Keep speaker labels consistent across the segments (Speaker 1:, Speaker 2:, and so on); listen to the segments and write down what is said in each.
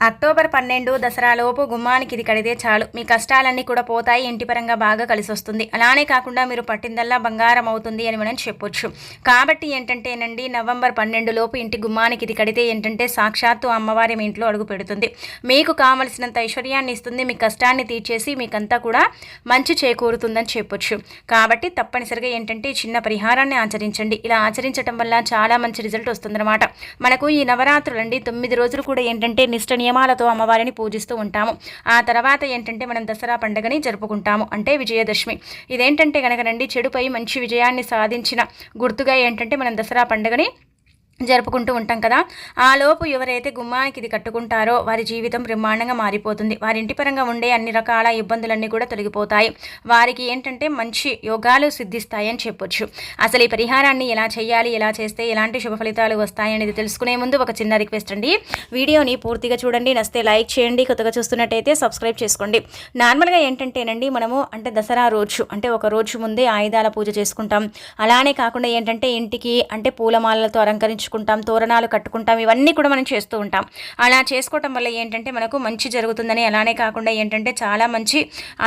Speaker 1: October పన్నెండు దసరాలోపు గుమ్మానికి ఇది కడితే చాలు. మీ కష్టాలన్నీ కూడా పోతాయి ఇంటి పరంగా బాగా కలిసి వస్తుంది అలానే కాకుండా మీరు పట్టిందల్లా బంగారం అవుతుంది అని మనం చెప్పొచ్చు. కాబట్టి ఏంటంటేనండి నవంబర్ పన్నెండు లోపు ఇంటి గుమ్మానికి ఇది కడితే ఏంటంటే సాక్షాత్తు అమ్మవారి మీ ఇంట్లో అడుగు పెడుతుంది. మీకు కావలసినంత ఐశ్వర్యాన్ని ఇస్తుంది మీ కష్టాన్ని తీర్చేసి మీకంతా కూడా మంచి చేకూరుతుందని చెప్పొచ్చు. కాబట్టి తప్పనిసరిగా ఏంటంటే చిన్న పరిహారాన్ని ఆచరించండి. ఇలా ఆచరించడం వల్ల చాలా మంచి రిజల్ట్ వస్తుందన్నమాట. మనకు ఈ నవరాత్రులండి తొమ్మిది రోజులు కూడా ఏంటంటే నిష్ట నియమాలతో అమ్మవారిని పూజిస్తూ ఉంటాము. ఆ తర్వాత ఏంటంటే మనం దసరా పండుగని జరుపుకుంటాము. అంటే విజయదశమి. ఇదేంటంటే కనుకనండి చెడుపై మంచి విజయాన్ని సాధించిన గుర్తుగా ఏంటంటే మనం దసరా పండుగని జరుపుకుంటూ ఉంటాం కదా. ఆ లోపు ఎవరైతే గుమ్మానికి ఇది కట్టుకుంటారో వారి జీవితం బ్రహ్మాండంగా మారిపోతుంది. వారి ఇంటి పరంగా ఉండే అన్ని రకాల ఇబ్బందులన్నీ కూడా తొలగిపోతాయి. వారికి ఏంటంటే మంచి యోగాలు సిద్ధిస్తాయి అని చెప్పొచ్చు. అసలు ఈ పరిహారాన్ని ఎలా చేయాలి ఎలా చేస్తే ఎలాంటి శుభ ఫలితాలు వస్తాయి అనేది తెలుసుకునే ముందు ఒక చిన్న రిక్వెస్ట్ అండి. వీడియోని పూర్తిగా చూడండి. నస్తే లైక్ చేయండి. కొత్తగా చూస్తున్నట్టయితే సబ్స్క్రైబ్ చేసుకోండి. నార్మల్గా ఏంటంటేనండి మనము అంటే దసరా రోజు అంటే ఒక రోజు ముందే ఆయుధాల పూజ చేసుకుంటాం. అలానే కాకుండా ఏంటంటే ఇంటికి అంటే పూలమాలలతో అలంకరించు పెంచుకుంటాం తోరణాలు కట్టుకుంటాం ఇవన్నీ కూడా మనం చేస్తూ ఉంటాం. అలా చేసుకోవటం వల్ల ఏంటంటే మనకు మంచి జరుగుతుందని అలానే కాకుండా ఏంటంటే చాలా మంచి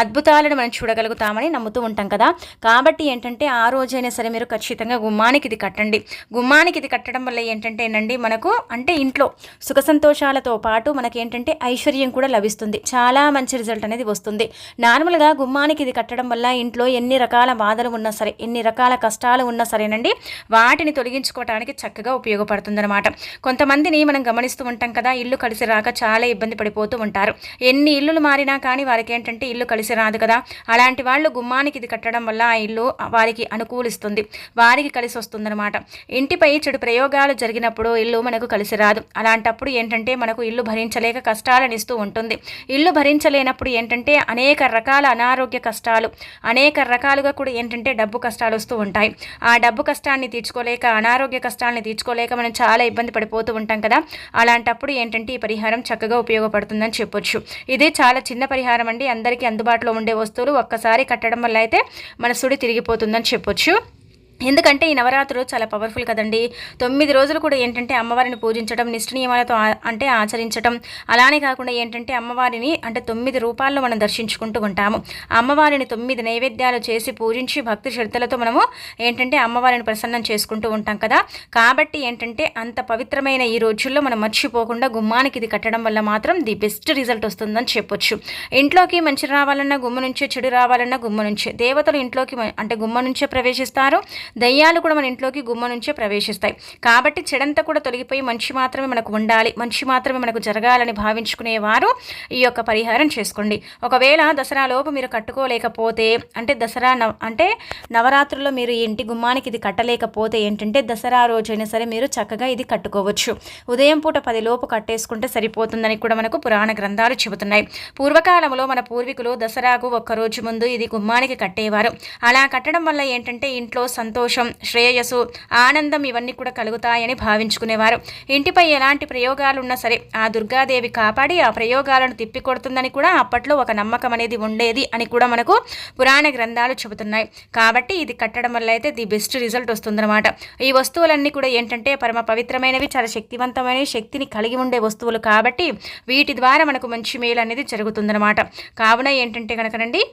Speaker 1: అద్భుతాలను మనం చూడగలుగుతామని నమ్ముతూ ఉంటాం కదా. కాబట్టి ఏంటంటే ఆ రోజైనా సరే మీరు ఖచ్చితంగా గుమ్మానికి ఇది కట్టండి. గుమ్మానికి ఇది కట్టడం వల్ల ఏంటంటేనండి మనకు అంటే ఇంట్లో సుఖ సంతోషాలతో పాటు మనకి ఏంటంటే ఐశ్వర్యం కూడా లభిస్తుంది. చాలా మంచి రిజల్ట్ అనేది వస్తుంది. నార్మల్గా గుమ్మానికి ఇది కట్టడం వల్ల ఇంట్లో ఎన్ని రకాల బాధలు ఉన్నా సరే ఎన్ని రకాల కష్టాలు ఉన్నా సరేనండి వాటిని తొలగించుకోవడానికి చక్కగా ఉపయోగపడుతుందన్నమాట. కొంతమందిని మనం గమనిస్తూ ఉంటాం కదా ఇల్లు కలిసి రాక చాలా ఇబ్బంది పడిపోతూ ఉంటారు. ఎన్ని ఇల్లులు మారినా కానీ వారికి ఏంటంటే ఇల్లు కలిసి రాదు కదా. అలాంటి వాళ్ళు గుమ్మానికి ఇది కట్టడం వల్ల ఆ ఇల్లు వారికి అనుకూలిస్తుంది. వారికి కలిసి వస్తుందన్నమాట. ఇంటిపై చెడు ప్రయోగాలు జరిగినప్పుడు ఇల్లు మనకు కలిసి రాదు. అలాంటప్పుడు ఏంటంటే మనకు ఇల్లు భరించలేక కష్టాలను ఇస్తూ ఉంటుంది. ఇల్లు భరించలేనప్పుడు ఏంటంటే అనేక రకాల అనారోగ్య కష్టాలు అనేక రకాలుగా కూడా ఏంటంటే డబ్బు కష్టాలు వస్తూ ఉంటాయి. ఆ డబ్బు కష్టాన్ని తీర్చుకోలేక అనారోగ్య కష్టాలని తీర్చుకోలేక మనం చాలా ఇబ్బంది పడిపోతూ ఉంటాం కదా. అలాంటప్పుడు ఏంటంటే ఈ పరిహారం చక్కగా ఉపయోగపడుతుందని చెప్పొచ్చు. ఇది చాలా చిన్న పరిహారం అండి. అందరికీ అందుబాటులో ఉండే వస్తువులు ఒక్కసారి కట్టడం వల్ల అయితే మన సుడి తిరిగిపోతుందని చెప్పొచ్చు. ఎందుకంటే ఈ నవరాత్రులు చాలా పవర్ఫుల్ కదండి. తొమ్మిది రోజులు కూడా ఏంటంటే అమ్మవారిని పూజించడం నిష్ఠ నియమాలతో అంటే ఆచరించడం అలానే కాకుండా ఏంటంటే అమ్మవారిని అంటే తొమ్మిది రూపాల్లో మనం దర్శించుకుంటూ ఉంటాము. అమ్మవారిని తొమ్మిది నైవేద్యాలు చేసి పూజించి భక్తి శ్రద్ధలతో మనము ఏంటంటే అమ్మవారిని ప్రసన్నం చేసుకుంటూ ఉంటాం కదా. కాబట్టి ఏంటంటే అంత పవిత్రమైన ఈ రోజుల్లో మనం మర్చిపోకుండా గుమ్మానికి ఇది కట్టడం వల్ల మాత్రం ది బెస్ట్ రిజల్ట్ వస్తుందని చెప్పొచ్చు. ఇంట్లోకి మంచి రావాలన్నా గుమ్మ నుంచే చెడు రావాలన్నా గుమ్మ నుంచే. దేవతలు ఇంట్లోకి అంటే గుమ్మ నుంచే ప్రవేశిస్తారు. దయ్యాలు కూడా మన ఇంట్లోకి గుమ్మ నుంచే ప్రవేశిస్తాయి. కాబట్టి చెడంతా కూడా తొలగిపోయి మంచి మాత్రమే మనకు ఉండాలి మంచి మాత్రమే మనకు జరగాలని భావించుకునేవారు ఈ యొక్క పరిహారం చేసుకోండి. ఒకవేళ దసరాలోపు మీరు కట్టుకోలేకపోతే అంటే దసరా నవ అంటే నవరాత్రుల్లో మీరు ఇంటి గుమ్మానికి ఇది కట్టలేకపోతే ఏంటంటే దసరా రోజైనా సరే మీరు చక్కగా ఇది కట్టుకోవచ్చు. ఉదయం పూట పది లోపు కట్టేసుకుంటే సరిపోతుందని కూడా మనకు పురాణ గ్రంథాలు చెబుతున్నాయి. పూర్వకాలంలో మన పూర్వీకులు దసరాకు ఒక్కరోజు ముందు ఇది గుమ్మానికి కట్టేవారు. అలా కట్టడం వల్ల ఏంటంటే ఇంట్లో సంతోషం సంతోషం శ్రేయస్సు ఆనందం ఇవన్నీ కూడా కలుగుతాయని భావించుకునేవారు. ఇంటిపై ఎలాంటి ప్రయోగాలు ఉన్నా సరే ఆ దుర్గాదేవి కాపాడి ఆ ప్రయోగాలను తిప్పికొడుతుందని కూడా అప్పట్లో ఒక నమ్మకం అనేది ఉండేది అని కూడా మనకు పురాణ గ్రంథాలు చెబుతున్నాయి. కాబట్టి ఇది కట్టడం వల్ల అయితే ది బెస్ట్ రిజల్ట్ వస్తుందన్నమాట. ఈ వస్తువులన్నీ కూడా ఏంటంటే పరమ పవిత్రమైనవి చాలా శక్తివంతమైన శక్తిని కలిగి ఉండే వస్తువులు కాబట్టి వీటి ద్వారా మనకు మంచి మేలు అనేది జరుగుతుందన్నమాట. కావున ఏంటంటే కనుకనండి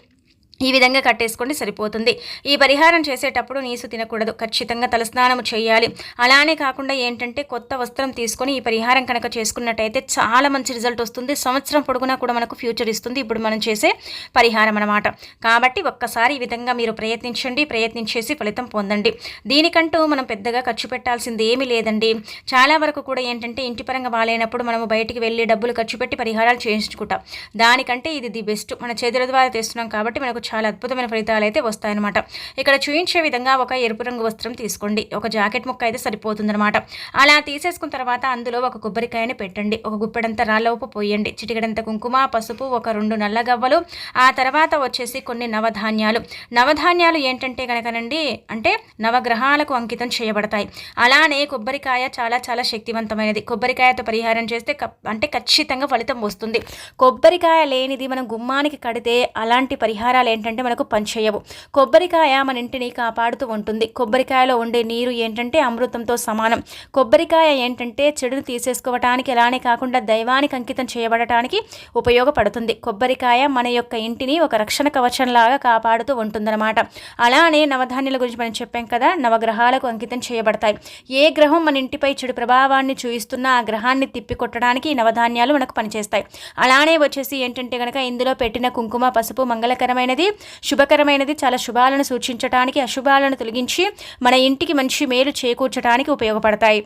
Speaker 1: ఈ విధంగా కట్టేసుకోండి సరిపోతుంది. ఈ పరిహారం చేసేటప్పుడు నీసు తినకూడదు. ఖచ్చితంగా తలస్నానం చేయాలి. అలానే కాకుండా ఏంటంటే కొత్త వస్త్రం తీసుకొని ఈ పరిహారం కనుక చేసుకున్నట్టయితే చాలా మంచి రిజల్ట్ వస్తుంది. సంవత్సరం పొడుగునా కూడా మనకు ఫ్యూచర్ ఇస్తుంది. ఇప్పుడు మనం చేసే పరిహారం అనమాట కాబట్టి ఒక్కసారి ఈ విధంగా మీరు ప్రయత్నించండి. ప్రయత్నించేసి ఫలితం పొందండి. దీనికంటూ మనం పెద్దగా ఖర్చు పెట్టాల్సింది ఏమీ లేదండి. చాలా వరకు కూడా ఏంటంటే ఇంటి పరంగా బాగాలేనప్పుడు మనము బయటికి వెళ్ళి డబ్బులు ఖర్చు పెట్టి పరిహారాలు చేయించుకుంటాం. దానికంటే ఇది ది బెస్ట్. మన చేతుల ద్వారా తెస్తున్నాం కాబట్టి మనకు చాలా అద్భుతమైన ఫలితాలు అయితే వస్తాయన్నమాట. ఇక్కడ చూయించే విధంగా ఒక ఎరుపు రంగు వస్త్రం తీసుకోండి. ఒక జాకెట్ ముక్క అయితే సరిపోతుందన్నమాట. అలా తీసేసుకున్న తర్వాత అందులో ఒక కొబ్బరికాయని పెట్టండి. ఒక గుప్పెడంత రాళ్ళవుపు పోయండి. చిటికడంత కుంకుమ పసుపు ఒక రెండు నల్ల గవ్వలు. ఆ తర్వాత వచ్చేసి కొన్ని నవధాన్యాలు. నవధాన్యాలు ఏంటంటే కనుకనండి అంటే నవగ్రహాలకు అంకితం చేయబడతాయి. అలానే కొబ్బరికాయ చాలా చాలా శక్తివంతమైనది. కొబ్బరికాయతో పరిహారం చేస్తే అంటే ఖచ్చితంగా ఫలితం వస్తుంది. కొబ్బరికాయ లేనిది మనం గుమ్మానికి కడితే అలాంటి పరిహారాలు ఏంటంటే మనకు పనిచేయవు కొబ్బరికాయ మన ఇంటిని కాపాడుతూ ఉంటుంది. కొబ్బరికాయలో ఉండే నీరు ఏంటంటే అమృతంతో సమానం. కొబ్బరికాయ ఏంటంటే చెడును తీసేసుకోవటానికి అలానే కాకుండా దైవానికి అంకితం చేయబడటానికి ఉపయోగపడుతుంది. కొబ్బరికాయ మన యొక్క ఇంటిని ఒక రక్షణ కవచంలాగా కాపాడుతూ ఉంటుందన్నమాట. అలానే నవధాన్యాల గురించి మనం చెప్పాం కదా నవగ్రహాలకు అంకితం చేయబడతాయి. ఏ గ్రహం మన ఇంటిపై చెడు ప్రభావాన్ని చూయిస్తున్నా ఆ గ్రహాన్ని తిప్పికొట్టడానికి ఈ నవధాన్యాలు మనకు పనిచేస్తాయి. అలానే వచ్చేసి ఏంటంటే కనుక ఇందులో పెట్టిన కుంకుమ పసుపు మంగళకరమైనది శుభకరమైనది చాలా శుభాలను సూచించడానికి అశుభాలను తొలగించి మన ఇంటికి మంచి మేలు చేకూర్చడానికి ఉపయోగపడతాయి.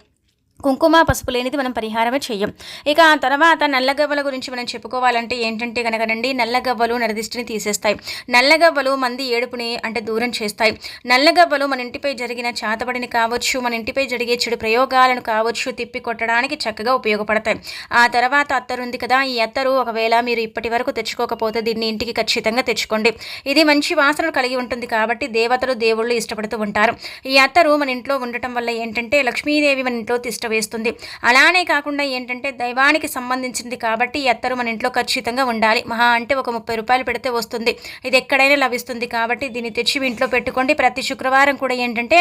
Speaker 1: కుంకుమ పసుపు లేనిది మనం పరిహారమే చెయ్యం. ఇక ఆ తర్వాత నల్లగవ్వల గురించి మనం చెప్పుకోవాలంటే ఏంటంటే కనుకనండి నల్లగవ్వలు నరదిష్టిని తీసేస్తాయి. నల్లగవ్వలు మంది ఏడుపుని అంటే దూరం చేస్తాయి. నల్లగవ్వలు మన ఇంటిపై జరిగిన చాతబడిని కావచ్చు మన ఇంటిపై జరిగే చెడు ప్రయోగాలను కావచ్చు తిప్పి కొట్టడానికి చక్కగా ఉపయోగపడతాయి. ఆ తర్వాత అత్తరు ఉంది కదా ఈ అత్తరు ఒకవేళ మీరు ఇప్పటి వరకు తెచ్చుకోకపోతే దీన్ని ఇంటికి ఖచ్చితంగా తెచ్చుకోండి. ఇది మంచి వాసనలు కలిగి ఉంటుంది కాబట్టి దేవతలు దేవుళ్ళు ఇష్టపడుతూ ఉంటారు. ఈ అత్తరు మన ఇంట్లో ఉండటం వల్ల ఏంటంటే లక్ష్మీదేవి మన ఇంట్లో తిష్ట వేస్తుంది. అలానే కాకుండా ఏంటంటే దైవానికి సంబంధించింది కాబట్టి ఎత్తరు అత్తరు మన ఇంట్లో ఖచ్చితంగా ఉండాలి. మహా అంటే ఒక ముప్పై రూపాయలు పెడితే వస్తుంది. ఇది ఎక్కడైనా లభిస్తుంది కాబట్టి దీన్ని తెచ్చి మీ ఇంట్లో పెట్టుకోండి. ప్రతి శుక్రవారం కూడా ఏంటంటే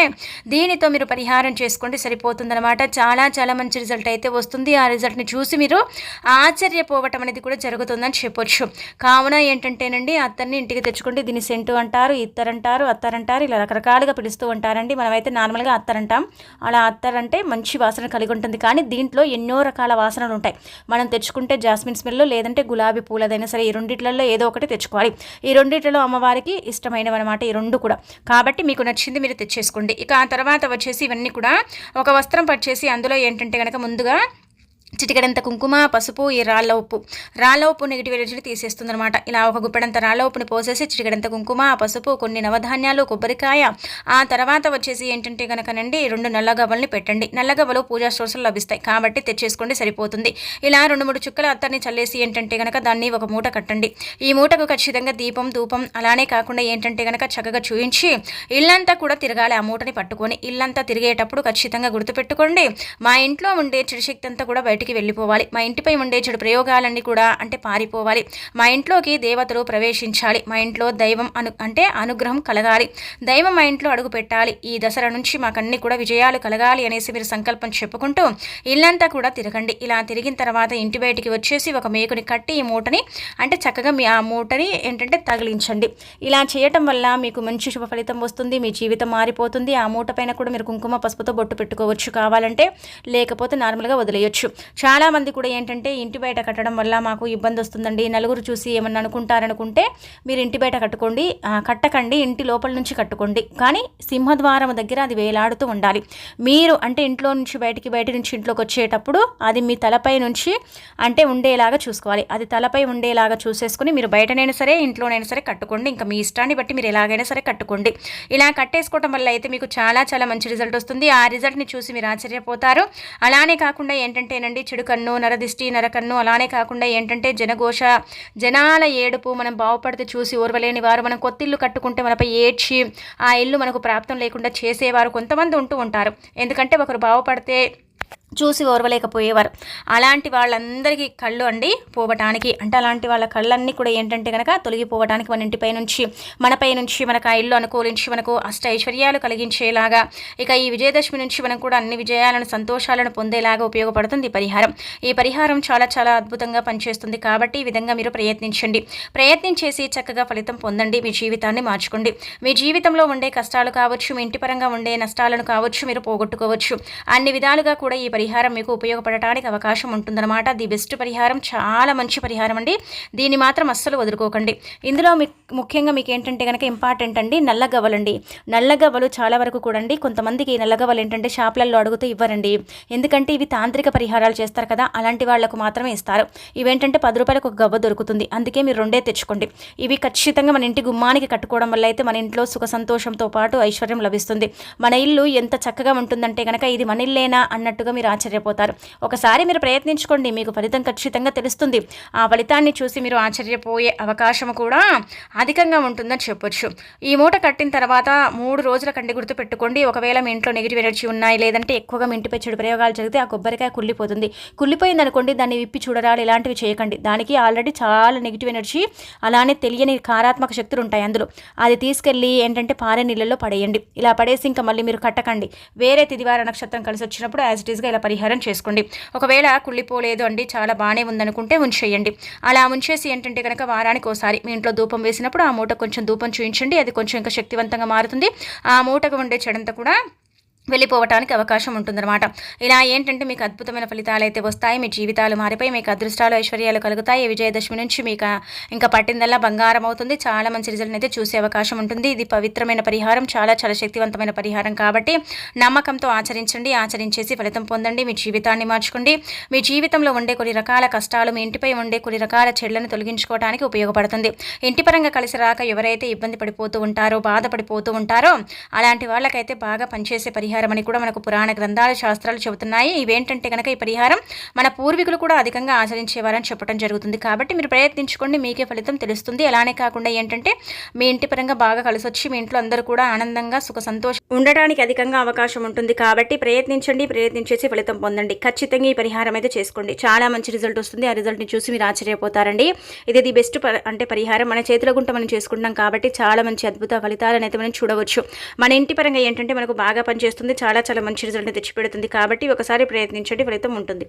Speaker 1: దీనితో మీరు పరిహారం చేసుకోండి. సరిపోతుందన్నమాట. చాలా చాలా మంచి రిజల్ట్ అయితే వస్తుంది. ఆ రిజల్ట్ని చూసి మీరు ఆశ్చర్యపోవటం అనేది కూడా జరుగుతుందని చెప్పొచ్చు. కావున ఏంటంటేనండి అత్తర్ని ఇంటికి తెచ్చుకోండి. దీన్ని సెంటు అంటారు ఇత్తరంటారు అత్తరంటారు ఇలా రకరకాలుగా పిలుస్తూ ఉంటారండి. మనమైతే నార్మల్గా అత్తరంటాం. అలా అత్తరంటే మంచి వాసన కలిగి ఉంటుంది. కానీ దీంట్లో ఎన్నో రకాల వాసనలు ఉంటాయి. మనం తెచ్చుకుంటే జాస్మిన్ స్మెల్ లేదంటే గులాబీ పూలదైనా సరే ఈ రెండిట్లలో ఏదో ఒకటి తెచ్చుకోవాలి. ఈ రెండిట్లలో అమ్మవారికి ఇష్టమైనవి అనమాట ఈ రెండు కూడా. కాబట్టి మీకు నచ్చింది మీరు తెచ్చేసుకోండి. ఇక ఆ తర్వాత వచ్చేసి ఇవన్నీ కూడా ఒక వస్త్రం పట్టేసి అందులో ఏంటంటే కనుక ముందుగా చిటికడంత కుంకుమ పసుపు ఈ రాళ్ళ ఉప్పు. రాళ్ళ ఉప్పు నెగిటివ్ ఎనర్జీని తీసేస్తుంది అనమాట ఇలా ఒక గుప్పెడంత రాళ్ళ ఉప్పుని పోసేసి చిటికడంత కుంకుమ పసుపు కొన్ని నవధాన్యాలు కొబ్బరికాయ. ఆ తర్వాత వచ్చేసి ఏంటంటే కనుకనండి రెండు నల్లగవ్వల్ని పెట్టండి. నల్లగవ్వలు పూజా స్టోర్స్లో లభిస్తాయి. కాబట్టి తెచ్చేసుకోండి సరిపోతుంది. ఇలా రెండు మూడు చుక్కల అత్తర్ని చల్లేసి ఏంటంటే కనుక దాన్ని ఒక మూట కట్టండి. ఈ మూటకు ఖచ్చితంగా దీపం ధూపం అలానే కాకుండా ఏంటంటే కనుక చక్కగా చూయించి ఇల్లంతా కూడా తిరగాలి ఆ మూటని పట్టుకొని. ఇల్లంతా తిరిగేటప్పుడు ఖచ్చితంగా గుర్తుపెట్టుకోండి. మా ఇంట్లో ఉండే చెడుశక్తి అంతా కూడా బయట బయటికి వెళ్ళిపోవాలి. మా ఇంటిపై ఉండే చెడు ప్రయోగాలన్నీ కూడా అంటే పారిపోవాలి. మా ఇంట్లోకి దేవతలు ప్రవేశించాలి. మా ఇంట్లో దైవం అను అంటే అనుగ్రహం కలగాలి. దైవం మా ఇంట్లో అడుగు పెట్టాలి. ఈ దసరా నుంచి మాకన్నీ కూడా విజయాలు కలగాలి అనేసి మీరు సంకల్పం చెప్పుకుంటూ ఇల్లంతా కూడా తిరగండి. ఇలా తిరిగిన తర్వాత ఇంటి బయటికి వచ్చేసి ఒక మేకుని కట్టి ఈ మూటని అంటే చక్కగా మీ ఆ మూటని ఏంటంటే తగిలించండి. ఇలా చేయటం వల్ల మీకు మంచి శుభ ఫలితం వస్తుంది. మీ జీవితం మారిపోతుంది. ఆ మూట పైన కూడా మీరు కుంకుమ పసుపుతో బొట్టు పెట్టుకోవచ్చు కావాలంటే. లేకపోతే నార్మల్గా వదిలేయచ్చు. చాలామంది కూడా ఏంటంటే ఇంటి బయట కట్టడం వల్ల మాకు ఇబ్బంది వస్తుందండి. నలుగురు చూసి ఏమన్నా అనుకుంటారనుకుంటే మీరు ఇంటి బయట కట్టుకోండి కట్టకండి ఇంటి లోపల నుంచి కట్టుకోండి. కానీ సింహద్వారం దగ్గర అది వేలాడుతూ ఉండాలి. మీరు అంటే ఇంట్లో నుంచి బయటికి బయట నుంచి ఇంట్లోకి వచ్చేటప్పుడు అది మీ తలపై నుంచి అంటే ఉండేలాగా చూసుకోవాలి. అది తలపై ఉండేలాగా చూసేసుకుని మీరు బయటనైనా సరే ఇంట్లోనైనా సరే కట్టుకోండి. ఇంకా మీ ఇష్టాన్ని బట్టి మీరు ఎలాగైనా సరే కట్టుకోండి. ఇలా కట్టేసుకోవటం వల్ల అయితే మీకు చాలా చాలా మంచి రిజల్ట్ వస్తుంది. ఆ రిజల్ట్ని చూసి మీరు ఆశ్చర్యపోతారు. అలానే కాకుండా ఏంటంటేనండి చెడు కన్ను నరదిష్టి నరకన్ను అలానే కాకుండా ఏంటంటే జనఘోష జనాల ఏడుపు మనం బాగుపడితే చూసి ఓర్వలేని వారు మనం కొత్తిల్లు కట్టుకుంటే మనపై ఏడ్చి ఆ ఇల్లు మనకు ప్రాప్తం లేకుండా చేసేవారు కొంతమంది ఉంటూ ఉంటారు. ఎందుకంటే ఒకరు బాగుపడితే చూసి ఓర్వలేకపోయేవారు. అలాంటి వాళ్ళందరికీ కళ్ళు అండి పోవటానికి. అంటే అలాంటి వాళ్ళ కళ్ళన్నీ కూడా ఏంటంటే కనుక తొలగిపోవడానికి మన ఇంటిపై నుంచి మనపై నుంచి మనకు ఆ ఇల్లు అనుకూలించి మనకు అష్ట ఐశ్వర్యాలు కలిగించేలాగా ఇక ఈ విజయదశమి నుంచి మనం కూడా అన్ని విజయాలను సంతోషాలను పొందేలాగా ఉపయోగపడుతుంది ఈ పరిహారం. ఈ పరిహారం చాలా చాలా అద్భుతంగా పనిచేస్తుంది కాబట్టి ఈ విధంగా మీరు ప్రయత్నించండి. ప్రయత్నించేసి చక్కగా ఫలితం పొందండి. మీ జీవితాన్ని మార్చుకోండి. మీ జీవితంలో ఉండే కష్టాలు కావచ్చు మీ ఇంటి పరంగా ఉండే నష్టాలను కావచ్చు మీరు పోగొట్టుకోవచ్చు. అన్ని విధాలుగా కూడా ఈ పరిహారం మీకు ఉపయోగపడటానికి అవకాశం ఉంటుందన్నమాట. ది బెస్ట్ పరిహారం చాలా మంచి పరిహారం అండి. దీన్ని మాత్రం అస్సలు వదులుకోకండి. ఇందులో మీ ముఖ్యంగా మీకు ఏంటంటే కనుక ఇంపార్టెంట్ అండి నల్లగవ్వలండి నల్లగవ్వలు చాలా వరకు కూడా అండి కొంతమందికి నల్లగవ్వలు ఏంటంటే షాపులలో అడుగుతూ ఇవ్వరండి. ఎందుకంటే ఇవి తాంత్రిక పరిహారాలు చేస్తారు కదా అలాంటి వాళ్ళకు మాత్రమే ఇస్తారు. ఇవేంటంటే పది రూపాయలకు ఒక గవ్వ దొరుకుతుంది. అందుకే మీరు రెండే తెచ్చుకోండి. ఇవి ఖచ్చితంగా మన ఇంటి గుమ్మానికి కట్టుకోవడం వల్ల అయితే మన ఇంట్లో సుఖ సంతోషంతో పాటు ఐశ్వర్యం లభిస్తుంది. మన ఇల్లు ఎంత చక్కగా ఉంటుందంటే కనుక ఇది మన ఇల్లేనా అన్నట్టుగా మీరు మీరు ఆశ్చర్యపోతారు. ఒకసారి మీరు ప్రయత్నించుకోండి మీకు ఫలితం ఖచ్చితంగా తెలుస్తుంది. ఆ ఫలితాన్ని చూసి మీరు ఆశ్చర్యపోయే అవకాశం కూడా అధికంగా ఉంటుందని చెప్పొచ్చు. ఈ మూట కట్టిన తర్వాత మూడు రోజుల కండి గుర్తు పెట్టుకోండి. ఒకవేళ మీ ఇంట్లో నెగిటివ్ ఎనర్జీ ఉన్నాయి లేదంటే ఎక్కువగా మీ ఇంటిపై చెడు ప్రయోగాలు జరిగితే ఆ కొబ్బరికాయ కుళ్ళిపోతుంది. కుళ్ళిపోయింది అనుకోండి దాన్ని విప్పి చూడరాలు ఇలాంటివి చేయకండి. దానికి ఆల్రెడీ చాలా నెగిటివ్ ఎనర్జీ అలానే తెలియని కారాత్మక శక్తులు ఉంటాయి అందులో. అది తీసుకెళ్ళి ఏంటంటే పారే నీళ్ళలో పడేయండి. ఇలా పడేసి ఇంకా మళ్ళీ మీరు కట్టకండి. వేరే తిదివార నక్షత్రం కలిసి వచ్చినప్పుడు యాజ్ ఇట్ ఈస్గా ఇలా పరిహారం చేసుకోండి. ఒకవేళ కుళ్ళిపోలేదు అండి చాలా బాగానే ఉందనుకుంటే ఉంచేయండి అలా ఉంచేసి ఏంటంటే కనుక వారానికి ఒకసారి మీ ఇంట్లో ధూపం వేసినప్పుడు ఆ మూట కొంచెం ధూపం చూయించండి. అది కొంచెం ఇంకా శక్తివంతంగా మారుతుంది. ఆ మూటకు ఉండే చెడంతా కూడా వెళ్ళిపోవటానికి అవకాశం ఉంటుందన్నమాట. ఇలా ఏంటంటే మీకు అద్భుతమైన ఫలితాలు అయితే వస్తాయి. మీ జీవితాలు మారిపోయి మీకు అదృష్టాలు ఐశ్వర్యాలు కలుగుతాయి. విజయదశమి నుంచి మీకు ఇంకా పట్టిందల్లా బంగారం అవుతుంది. చాలా మంచి రిజల్ట్ అయితే చూసే అవకాశం ఉంటుంది. ఇది పవిత్రమైన పరిహారం చాలా చాలా శక్తివంతమైన పరిహారం కాబట్టి నమ్మకంతో ఆచరించండి. ఆచరించేసి ఫలితం పొందండి. మీ జీవితాన్ని మార్చుకోండి. మీ జీవితంలో ఉండే కొన్ని రకాల కష్టాలు మీ ఇంటిపై ఉండే కొన్ని రకాల చెడ్లను తొలగించుకోవడానికి ఉపయోగపడుతుంది. ఇంటి పరంగా కలిసి రాక ఎవరైతే ఇబ్బంది పడిపోతూ ఉంటారో బాధపడిపోతూ ఉంటారో అలాంటి వాళ్ళకైతే బాగా పనిచేసే పరిహారం పరిహారం అని కూడా మనకు పురాణ గ్రంథాలు శాస్త్రాలు చెబుతున్నాయి. ఇవేంటంటే కనుక ఈ పరిహారం మన పూర్వీకులు కూడా అధికంగా ఆచరించేవారని చెప్పడం జరుగుతుంది. కాబట్టి మీరు ప్రయత్నించుకోండి మీకే ఫలితం తెలుస్తుంది. అలానే కాకుండా ఏంటంటే మీ ఇంటి పరంగా బాగా కలిసి వచ్చి మీ ఇంట్లో అందరూ కూడా ఆనందంగా సుఖ సంతోషం ఉండడానికి అధికంగా అవకాశం ఉంటుంది. కాబట్టి ప్రయత్నించండి ప్రయత్నించేసి ఫలితం పొందండి. ఖచ్చితంగా ఈ పరిహారం అయితే చేసుకోండి. చాలా మంచి రిజల్ట్ వస్తుంది. ఆ రిజల్ట్ని చూసి మీరు ఆశ్చర్యపోతారండి. ఇది ది బెస్ట్ అంటే పరిహారం. మన చేతుల గుంట మనం చేసుకుంటాం కాబట్టి చాలా మంచి అద్భుత ఫలితాలను అయితే మనం చూడవచ్చు. మన ఇంటి పరంగా ఏంటంటే మనకు బాగా పనిచేస్తుంది. చాలా చాలా మంచి రిజల్ట్ని తెచ్చిపెడుతుంది. కాబట్టి ఒకసారి ప్రయత్నించండి ఫలితం ఉంటుంది.